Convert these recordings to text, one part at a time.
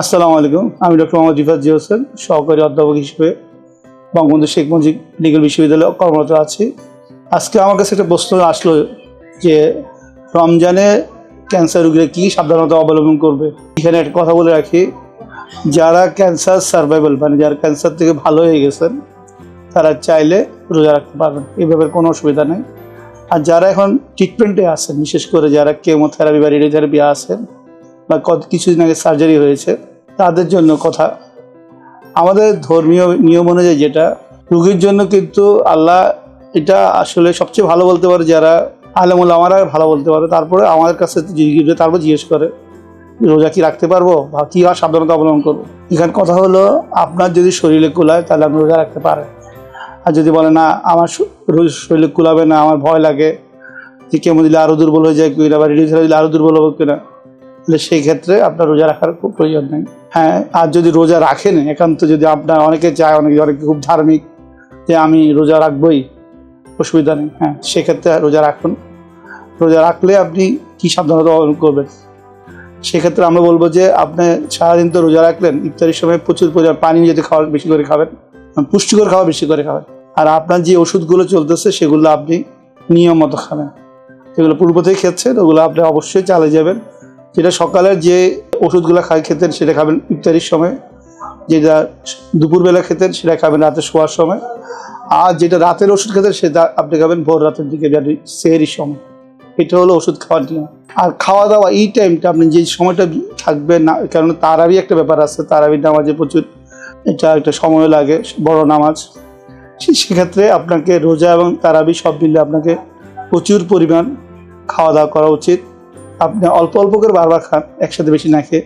আসসালামু আলাইকুম, আমি ডক্টর মোহাম্মদ রিফাত জি হোসেন, সহকারী অধ্যাপক হিসেবে বঙ্গবন্ধু শেখ মুজিব মেডিকেল বিশ্ববিদ্যালয়ে কর্মরত আছি। আজকে আমার কাছে একটা প্রশ্ন আসলো যে, রমজানে ক্যান্সার রোগীরা কী সাবধানতা অবলম্বন করবে? এখানে একটা কথা বলে রাখি, যারা ক্যান্সার সার্ভাইভাল মানে যারা ক্যান্সার থেকে ভালো হয়ে গেছেন, তারা চাইলে রোজা রাখতে পারবেন, এই ব্যাপারে কোনো অসুবিধা নেই। আর যারা এখন ট্রিটমেন্টে আছেন, বিশেষ করে যারা কেমোথেরাপি বা রেডিওথেরাপি আছেন বা কত কিছুদিন আগে সার্জারি হয়েছে, তাদের জন্য কথা। আমাদের ধর্মীয় নিয়ম অনুযায়ী যেটা, রুগীর জন্য কিন্তু আল্লাহ এটা আসলে সবচেয়ে ভালো বলতে পারে যারা আলেমুল আমারা ভালো বলতে পারে। তারপরে আমাদের কাছে তারপর জিজ্ঞেস করে, রোজা কি রাখতে পারব বা কী আর সাবধানতা অবলম্বন করব? এখানে কথা হলো, আপনার যদি শরীরে কুলায় তাহলে আপনি রোজা রাখতে পারেন। আর যদি বলে, না, আমার রোজ- শরীরে কুলাবে না, আমার ভয় লাগে, যে কেমন দিলে আরও দুর্বল হয়ে যায় কিনা বা রেডিও দিলে আরও দুর্বল হবে কিনা? তাহলে সেই ক্ষেত্রে আপনার রোজা রাখার খুব প্রয়োজন নেই। হ্যাঁ আর যদি রোজা রাখেন, একান্ত যদি আপনার অনেকে চায়, অনেকে অনেকে খুব ধার্মিক যে আমি রোজা রাখবই, অসুবিধা নেই। হ্যাঁ সেক্ষেত্রে রোজা রাখুন। রোজা রাখলে আপনি কী সাবধানতা অবলম্বন করবেন? সেক্ষেত্রে আমরা বলব যে আপনি সারাদিন তো রোজা রাখলেন, ইফতারির সময় প্রচুর পরিমাণ পানি যদি খাওয়া বেশি করে খাবেন, পুষ্টিকর খাওয়া বেশি করে খাবেন। আর আপনার যে ওষুধগুলো চলতেছে, সেগুলো আপনি নিয়ম মতো খাবেন। যেগুলো পূর্ব থেকে খেচ্ছেন ওগুলো আপনি অবশ্যই চালিয়ে যাবেন। যেটা সকালের যে ওষুধগুলো খাই খেতেন, সেটা খাবেন ইফতারির সময়। যেটা দুপুরবেলা খেতেন, সেটা খাবেন রাতে শোয়ার সময়। আর যেটা রাতের ওষুধ খেতেন, সেটা আপনি খাবেন ভোর রাতের দিকে সেহরির সময়। এটা হলো ওষুধ খাওয়ার নিয়ম আর খাওয়া দাওয়া এই টাইমটা আপনি যে সময়টা থাকবেন না কারণ তারাবি একটা ব্যাপার আছে, তারাবির নামাজে প্রচুর এটা একটা সময় লাগে, বড় নামাজ। সেক্ষেত্রে আপনাকে রোজা এবং তারাবি সব মিলে আপনাকে প্রচুর পরিমাণ খাওয়া দাওয়া করা উচিত। আপনি অল্প অল্প করে বারবার খান, একসাথে বেশি না খেয়ে।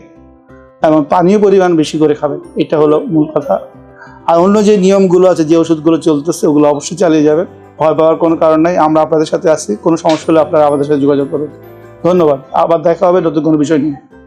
এবং পানীয় পরিমাণ বেশি করে খাবেন, এটা হলো মূল কথা। আর অন্য যে নিয়মগুলো আছে, যে ওষুধগুলো চলতেছে, ওগুলো অবশ্যই চালিয়ে যাবে ভয় পাওয়ার কোনো কারণ নাই, আমরা আপনাদের সাথে আছি। কোনো সমস্যা হলে আপনারা আমাদের সাথে যোগাযোগ করুন। ধন্যবাদ, আবার দেখা হবে নতুন কোনো বিষয় নিয়ে।